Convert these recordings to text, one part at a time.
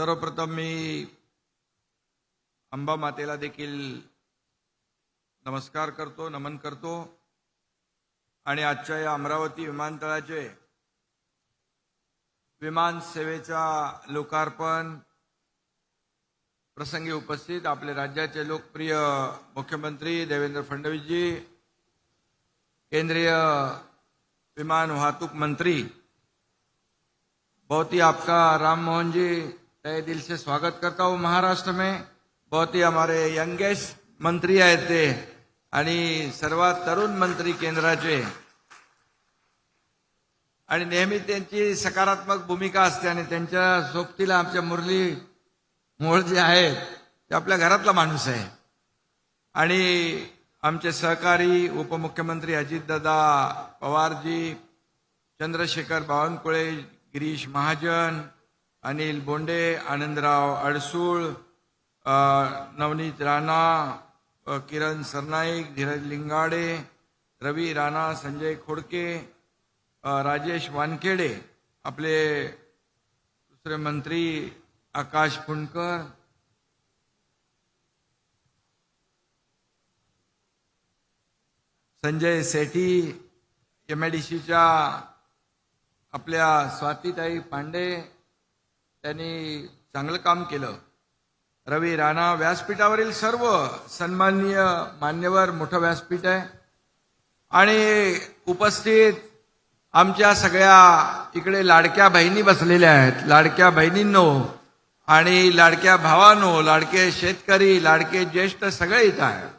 सर्वप्रथम मी अंबा मातेला देखील नमस्कार करतो नमन करतो. आणि आजच्या या अमरावती विमानतळाचे विमान सेवेचा लोकार्पण प्रसंगी उपस्थित आपले राज्याचे लोकप्रिय मुख्यमंत्री देवेंद्र फडणवीसजी केंद्रीय विमान वाहतूक मंत्री बहुत ही आपका राम मोहन जी तय दिल से स्वागत करता हूँ महाराष्ट्र में। बहुत ही हमारे यंगेस्ट मंत्री आहेत ते आणि सर्वात तरुण मंत्री केंद्राचे. आणि नेहमी त्यांची सकारात्मक भूमिका असते आणि त्यांच्या सोबतीला आमच्या मुरली मोळ जे आहेत ते आपल्या घरातला माणूस आहे. आणि आमचे सहकारी उपमुख्यमंत्री अजितदादा पवारजी चंद्रशेखर बावनकुळे गिरीश महाजन अनिल बोंडे आनंदराव अडसूळ नवनीत राणा किरण सरनाईक धीरज लिंगाडे रवी राणा संजय खोडके राजेश वानखेडे आपले दुसरे मंत्री Akash Phundkar. Sanjay Sethi M I D सीच्या आपल्या स्वातीताई पांडे त्यांनी चांगलं काम केलं. रवी राणा व्यासपीठावरील सर्व सन्माननीय मान्यवर मोठं व्यासपीठ आहे. आणि उपस्थित आमच्या सगळ्या इकडे लाडक्या बहिणी बसलेल्या आहेत. लाडक्या बहिणींनो आणि लाडक्या भावांनो लाडके शेतकरी लाडके ज्येष्ठ सगळे इथं आहेत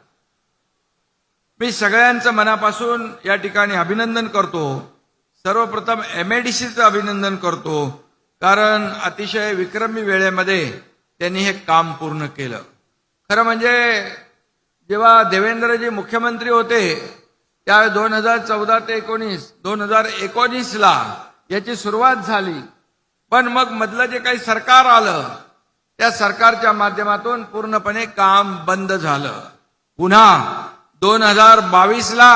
मी सगळ्यांचं मनापासून या ठिकाणी अभिनंदन करतो. सर्वप्रथम एम सीचं अभिनंदन करतो. कारण अतिशय विक्रमी वेळेमध्ये त्यांनी हे काम पूर्ण केलं. खरं म्हणजे जेव्हा देवेंद्रजी मुख्यमंत्री होते त्या दोन हजार चौदा ते एकोणीस दोन हजार एकोणीसला याची सुरुवात झाली. पण मग मधलं जे काही सरकार आलं त्या सरकारच्या माध्यमातून पूर्णपणे काम बंद झालं. पुन्हा दोन हजार बावीसला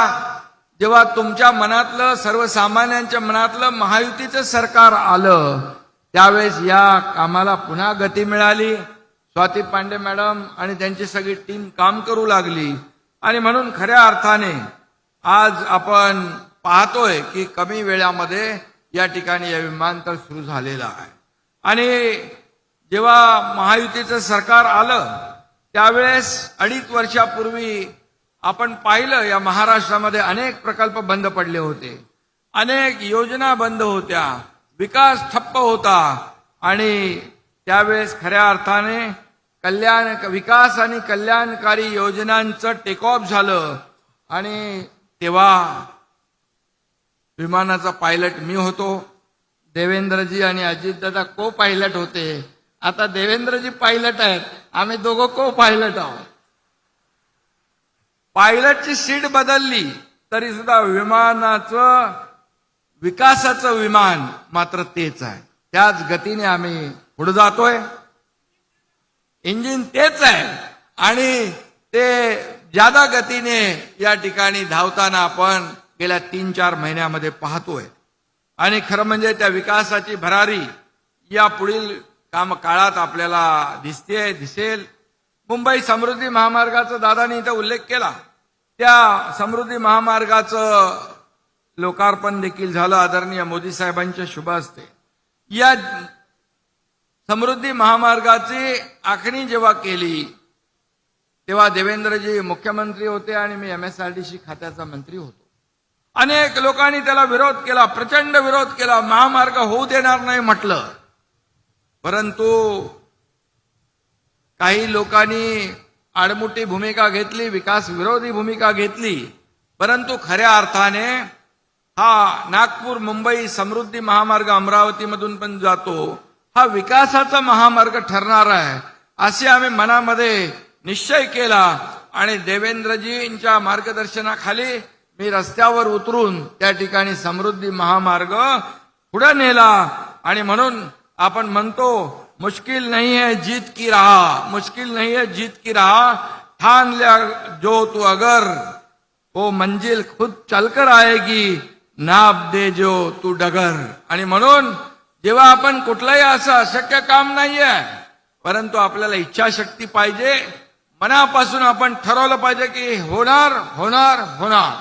जेव्हा तुमच्या मनातलं सर्वसामान्यांच्या मनातलं महायुतीचं सरकार आलं त्यावेळेस या कामाला पुन्हा गती मिळाली. स्वाती पांडे मॅडम आणि त्यांची सगळी टीम काम करू लागली. आणि म्हणून खऱ्या अर्थाने आज आपण पाहतोय की कमी वेळामध्ये या ठिकाणी या विमानतळ सुरू झालेलं आहे. आणि जेव्हा महायुतीचं सरकार आलं त्यावेळेस अडीच वर्षापूर्वी आपण पाहिलं या महाराष्ट्रामध्ये अनेक प्रकल्प बंद पडले होते. अनेक योजना बंद होत्या. विकास ठप्प होता आणि त्यावेळेस खऱ्या अर्थाने कल्याण विकास आणि कल्याणकारी योजनांचं टेकऑफ झालं. आणि तेव्हा विमानाचा पायलट मी होतो. देवेंद्रजी आणि अजितदादा को पायलट होते. आता देवेंद्रजी पायलट आहेत. आम्ही दोघं को पायलट आहोत पायलटची सीट बदलली. तरी सुद्धा विमानाचं विकासाचं विमान मात्र तेच आहे. त्याच गतीने आम्ही पुढे जातोय. इंजिन तेच आहे. आणि ते ज्यादा गतीने या ठिकाणी धावताना आपण गेल्या तीन चार महिन्यामध्ये पाहतोय. आणि खरं म्हणजे त्या विकासाची भरारी या पुढील काम काळात आपल्याला दिसते दिसेल. मुंबई समृद्धी महामार्गाचा दादानी इथं उल्लेख केला. त्या समृद्धी महामार्गाचं लोकार्पण देखील झालं आदरणीय मोदी साहेबांच्या शुभ असते या समृद्धी महामार्गाची आखणी जेव्हा केली तेव्हा देवेंद्रजी मुख्यमंत्री होते आणि मी एमएसआरडीसी खात्याचा मंत्री होतो. अनेक लोकांनी त्याला विरोध केला प्रचंड विरोध केला महामार्ग होऊ देणार नाही म्हटलं. परंतु काही लोकांनी आडमुठी भूमिका घेतली विकास विरोधी भूमिका घेतली परंतु खऱ्या अर्थाने हा नागपूर मुंबई समृद्धी महामार्ग अमरावतीमधून पण जातो. हा विकासाचा महामार्ग ठरणार आहे. असे आम्ही मनामध्ये निश्चय केला आणि देवेंद्रजींच्या मार्गदर्शनाखाली मी रस्त्यावर उतरून त्या ठिकाणी समृद्धी महामार्ग पुढे नेला आणि म्हणून आपण म्हणतो मुश्किल नाही है जीत की राह मुश्किल नाही है जीत की राह ठान लिया जो तू अगर वो मंजिल खुद चलकर आएगी नाप दे जो तू डगर. आणि म्हणून जेव्हा आपण कुठलंही असं अशक्य काम नाहीये परंतु आपल्याला इच्छाशक्ती पाहिजे मनापासून आपण ठरवलं पाहिजे की होणार होणार होणार.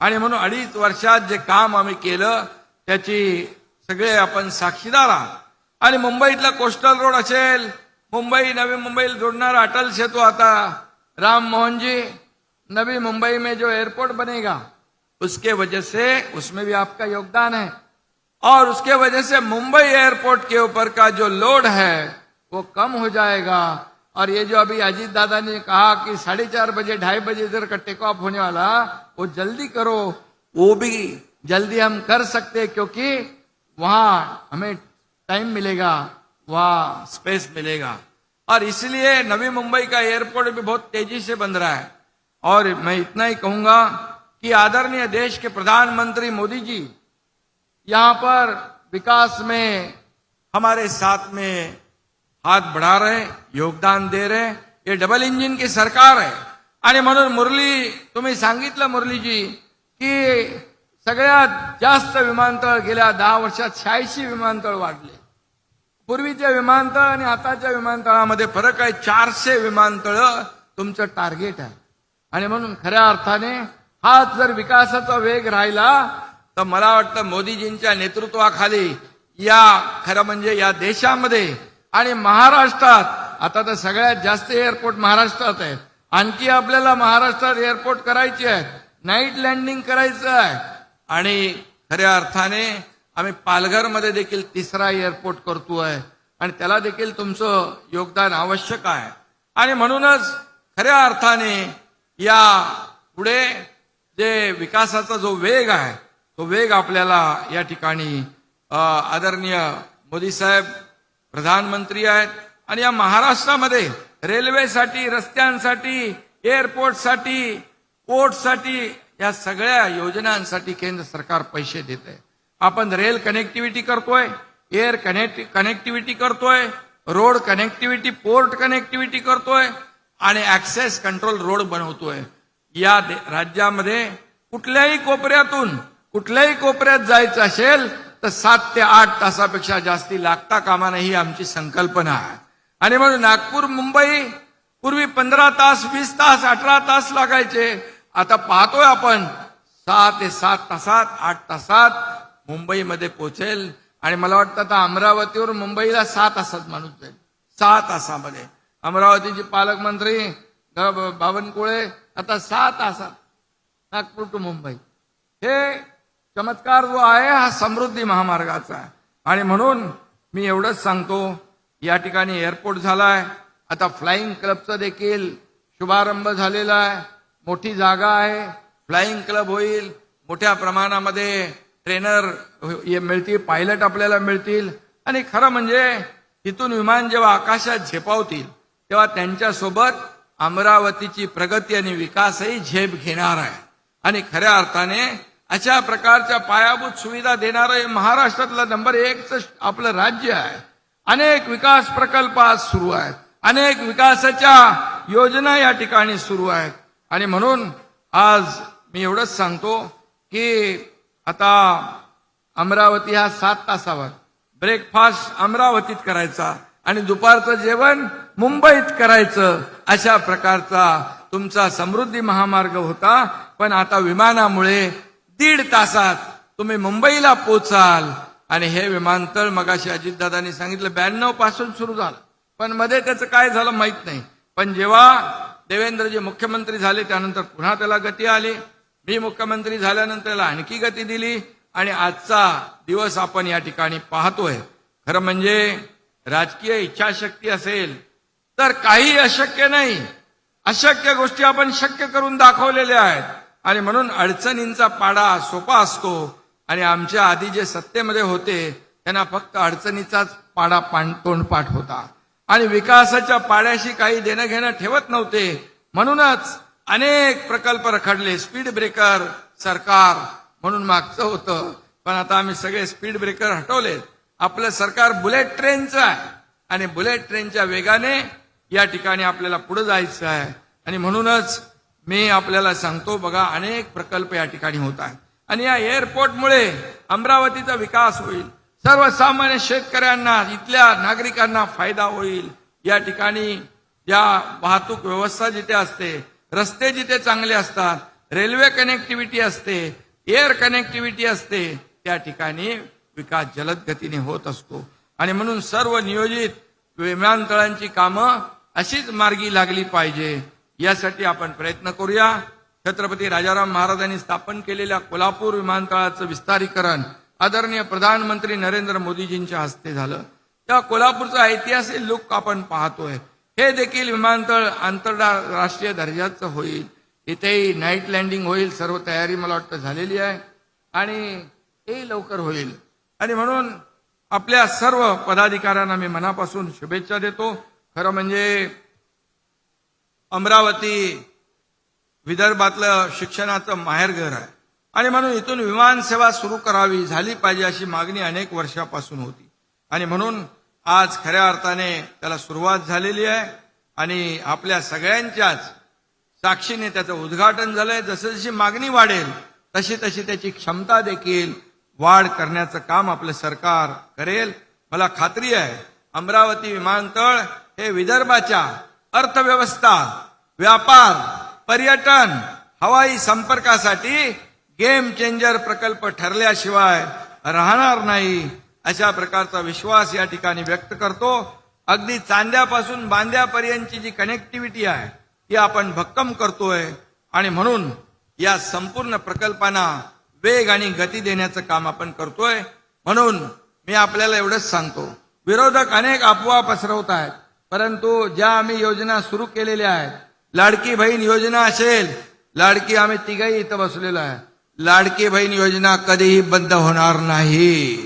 आणि म्हणून अडीच वर्षात जे काम आम्ही केलं त्याची सगळे आपण साक्षीदार आहात. आणि मुंबईतला कोस्टल रोड असेल मुंबई नवी मुंबईला जोडणारा अटल सेतू आता. राम मोहनजी नवी मुंबई में जो एयरपोर्ट बनेगा उसके वजह से उसमें भी आपका योगदान है। और उसके वजह से मुंबई एयरपोर्ट के ऊपर का जो लोड है, वो कम हो जाएगा। और ये जो अभी अजीत दादा ने कहा कि साढ़े चार बजे, ढाई बजे इधर का टेक ऑफ़ होने वाला, वो जल्दी करो। वो भी जल्दी हम कर सकते क्योंकि वहाँ हमें टाइम मिलेगा, वहाँ स्पेस मिलेगा। और इसलिए नवी मुंबई का एयरपोर्ट भी बहुत तेज़ी से बन रहा है। और मैं इतना ही कहूँगा कि आदरणीय देश के प्रधानमंत्री मोदी जी यहाँ पर विकास में हमारे साथ में हात बढ़ा रहे योगदान दे रहे ये डबल इंजिन की सरकार आहे आणि म्हणून मुरली तुम्ही सांगितलं मुरलीजी की सगळ्यात जास्त विमानतळ गेल्या दहा वर्षात शहाऐंशी विमानतळ वाढले. पूर्वीच्या विमानतळ आणि आताच्या विमानतळामध्ये फरक आहे. चारशे विमानतळ तुमचं टार्गेट आहे. आणि म्हणून खऱ्या अर्थाने हाच जर विकासाचा वेग राहिला तर मला वाटतं मोदीजींच्या नेतृत्वाखाली या खरं म्हणजे या देशामध्ये आणि महाराष्ट्रात आता तर सगळ्यात जास्त एअरपोर्ट महाराष्ट्रात आहे आणखी आपल्याला महाराष्ट्रात एअरपोर्ट करायचे आहे नाईट लँडिंग करायचं आहे. आणि खऱ्या अर्थाने आम्ही पालघरमध्ये देखील तिसरा एअरपोर्ट करतोय आणि त्याला देखील तुमचं योगदान आवश्यक आहे. आणि म्हणूनच खऱ्या अर्थाने या पुढे ते विकासाचा जो वेग आहे तो वेग आपल्याला या ठिकाणी आदरणीय मोदी साहेब प्रधानमंत्री आहेत. आणि या महाराष्ट्रामध्ये रेल्वेसाठी रस्त्यांसाठी एअरपोर्टसाठी पोर्टसाठी या सगळ्या योजनांसाठी केंद्र सरकार पैसे देत आहे. आपण रेल कनेक्टिव्हिटी करतोय एअर कनेक्ट कनेक्टिव्हिटी करतोय रोड कनेक्टिव्हिटी पोर्ट कनेक्टिव्हिटी करतोय आणि ऍक्सेस कंट्रोल रोड बनवतोय. या दे- राज्यामध्ये कुठल्याही कोपऱ्यातून कुठल्याही कोपऱ्यात जायचं असेल तर सात ते आठ तासापेक्षा जास्ती लागता कामा नाही ही आमची संकल्पना आहे. आणि म्हणून नागपूर मुंबई पूर्वी पंधरा तास वीस तास अठरा तास लागायचे. आता पाहतोय आपण सहा ते सात तासात आठ तासात मुंबईमध्ये पोहोचेल आणि मला वाटतं आता अमरावतीवर मुंबईला सहा तासात माणूस जाईल. सहा तासामध्ये. अमरावतीचे पालकमंत्री बावनकुळे आता सहा तासात नागपूर टू मुंबई. हे चमत्कार जो आहे हा समृद्धी महामार्गाचा आहे. आणि म्हणून मी एवढंच सांगतो या ठिकाणी एअरपोर्ट झालाय. आता फ्लाईंग क्लबचा देखील शुभारंभ झालेला आहे. मोठी जागा आहे. फ्लाईंग क्लब होईल. मोठ्या प्रमाणामध्ये ट्रेनर मिळतील पायलट आपल्याला मिळतील. आणि खरं म्हणजे तिथून विमान जेव्हा आकाशात झेपावतील तेव्हा त्यांच्यासोबत अमरावतीची प्रगती आणि विकासही झेप घेणार आहे. आणि खऱ्या अर्थाने अशा प्रकारच्या पायाभूत सुविधा देणारं हे महाराष्ट्रातलं नंबर एकच आपलं राज्य आहे. अनेक विकास प्रकल्प आज सुरू आहेत. अनेक विकासाच्या योजना या ठिकाणी सुरू आहेत. आणि म्हणून आज मी एवढंच सांगतो की आता अमरावती हा सात तासावर. ब्रेकफास्ट अमरावतीत करायचा. आणि दुपारचं जेवण मुंबईत करायचं अशा प्रकारचा तुमचा समृद्धी महामार्ग होता. पण आता विमानामुळे दीड तासात तुम्ही मुंबईला पोचाल. आणि हे विमानतळ मगाशी अजितदादांनी सांगितलं ब्याण्णवपासून सुरू झालं. पण मध्ये त्याचं काय झालं माहीत नाही. पण जेव्हा देवेंद्रजी मुख्यमंत्री झाले त्यानंतर पुन्हा त्याला गती आली. मी मुख्यमंत्री झाल्यानंतर त्याला आणखी गती दिली. आणि आजचा दिवस आपण या ठिकाणी पाहतोय. खरं म्हणजे राजकीय इच्छाशक्ती असेल तर काही अशक्य नाही. अशक्य गोष्टी आपण शक्य करून दाखवलेल्या आहेत. आणि म्हणून अडचणींचा पाडा सोपा असतो. आणि आमच्या आधी जे सत्तेमध्ये होते त्यांना फक्त अडचणीचाच पाडा पाण तोंडपाठ होता. आणि विकासाच्या पाड्याशी काही देणं घेणं ठेवत नव्हते. म्हणूनच अनेक प्रकल्प रखडले. स्पीड ब्रेकर सरकार म्हणून मागचं होतं. पण आता आम्ही सगळे स्पीड ब्रेकर हटवलेत. आपलं सरकार बुलेट ट्रेनचं आहे. आणि बुलेट ट्रेनच्या वेगाने या ठिकाणी आपल्याला पुढे जायचं आहे. आणि म्हणूनच मी आपल्याला सांगतो बघा अनेक प्रकल्प या ठिकाणी होत आहेत. आणि या एअरपोर्टमुळे अमरावतीचा विकास होईल. सर्वसामान्य शेतकऱ्यांना इथल्या नागरिकांना फायदा होईल. या ठिकाणी या वाहतूक व्यवस्था जिथे असते रस्ते जिथे चांगले असतात रेल्वे कनेक्टिव्हिटी असते एअर कनेक्टिव्हिटी असते त्या ठिकाणी विकास जलद गतीने होत असतो. आणि म्हणून सर्व नियोजित विमानतळांची कामं अशीच मार्गी लागली पाहिजे. यासाठी आपण प्रयत्न करूया. छत्रपती राजाराम महाराजांनी स्थापन केलेल्या कोल्हापूर विमानतळाचं विस्तारीकरण आदरणीय प्रधानमंत्री नरेंद्र मोदीजींच्या हस्ते झालं. त्या कोल्हापूरचा ऐतिहासिक लुक आपण पाहतोय. हे देखील विमानतळ आंतरराष्ट्रीय दर्जाचं होईल. इथेही नाईट लँडिंग होईल सर्व तयारी मला वाटतं झालेली आहे. आणि हे लवकर होईल. आणि म्हणून आपल्या सर्व पदाधिकाऱ्यांना मी मनापासून शुभेच्छा देतो. खरं म्हणजे अमरावती विदर्भातलं शिक्षणाचं माहेरघर आहे. आणि म्हणून इथून विमानसेवा सुरू करावी झाली पाहिजे अशी मागणी अनेक वर्षापासून होती. आणि म्हणून आज खऱ्या अर्थाने त्याला सुरुवात झालेली आहे. आणि आपल्या सगळ्यांच्याच साक्षीने त्याचं उद्घाटन झालंय. जसं जशी मागणी वाढेल तशी तशी त्याची क्षमता देखील वाढ करण्याचं काम आपलं सरकार करेल. मला खात्री आहे अमरावती विमानतळ हे विदर्भाच्या अर्थव्यवस्था व्यापार पर्यटन हवाई संपर्कासाठी गेम चेंजर प्रकल्प ठरल्याशिवाय राहणार नाही अशा प्रकारचा विश्वास या ठिकाणी व्यक्त करतो. अगदी चांद्यापासून बांद्यापर्यंतची जी कनेक्टिव्हिटी आहे ती आपण भक्कम करतोय. आणि म्हणून या संपूर्ण प्रकल्पांना वेग आणि गती देण्याचं काम आपण करतोय. म्हणून मी आपल्याला एवढंच सांगतो. विरोधक अनेक अफवा पसरवत आहेत. परंतु ज्या आम्ही योजना सुरू केलेल्या आहेत लाडकी बहीण योजना असेल लाडकी आम्ही तिघही इथं बसलेलो आहे. लाडकी बहीण योजना कधीही बंद होणार नाही.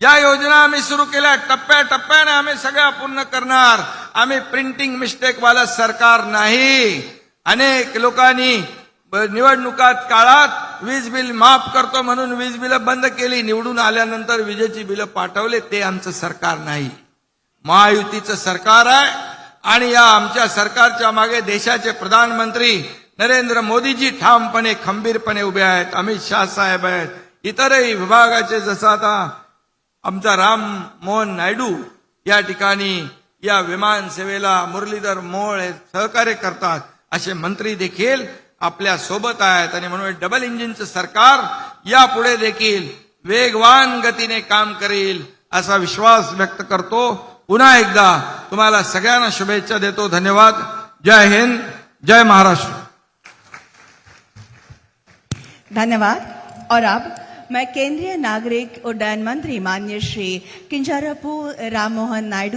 ज्या योजना आम्ही सुरू केल्या टप्प्या टप्प्याने आम्ही सगळ्या पूर्ण करणार. आम्ही प्रिंटिंग मिस्टेक वाला सरकार नाही. अनेक लोकांनी निवडणुकात काळात वीज बिल माफ करतो म्हणून वीज बिल बंद केली निवडून आल्यानंतर विजेची बिलं पाठवले ते आमचं सरकार नाही. महायुतीचं सरकार आहे आणि या आमच्या सरकारच्या मागे देशाचे प्रधानमंत्री नरेंद्र मोदीजी ठामपणे खंबीरपणे उभे आहेत. अमित शाह साहेब आहेत. इतरही विभागाचे जसं आता आमचा राम मोहन नायडू या ठिकाणी या विमान सेवेला मुरलीधर मोळ हे सहकार्य करतात असे मंत्री देखील आपल्यासोबत आहेत आणि म्हणून डबल इंजिनचं सरकार यापुढे देखील वेगवान गतीने काम करेल असा विश्वास व्यक्त करतो. पुन्हा एकदा तुम्हाला सगळ्यांना शुभेच्छा देतो. धन्यवाद. जय हिंद. जय महाराष्ट्र. धन्यवाद. और अब मैं केंद्रीय नागरिक उड्डयन मंत्री मान्य श्री किंजारपू राम मोहन नायडू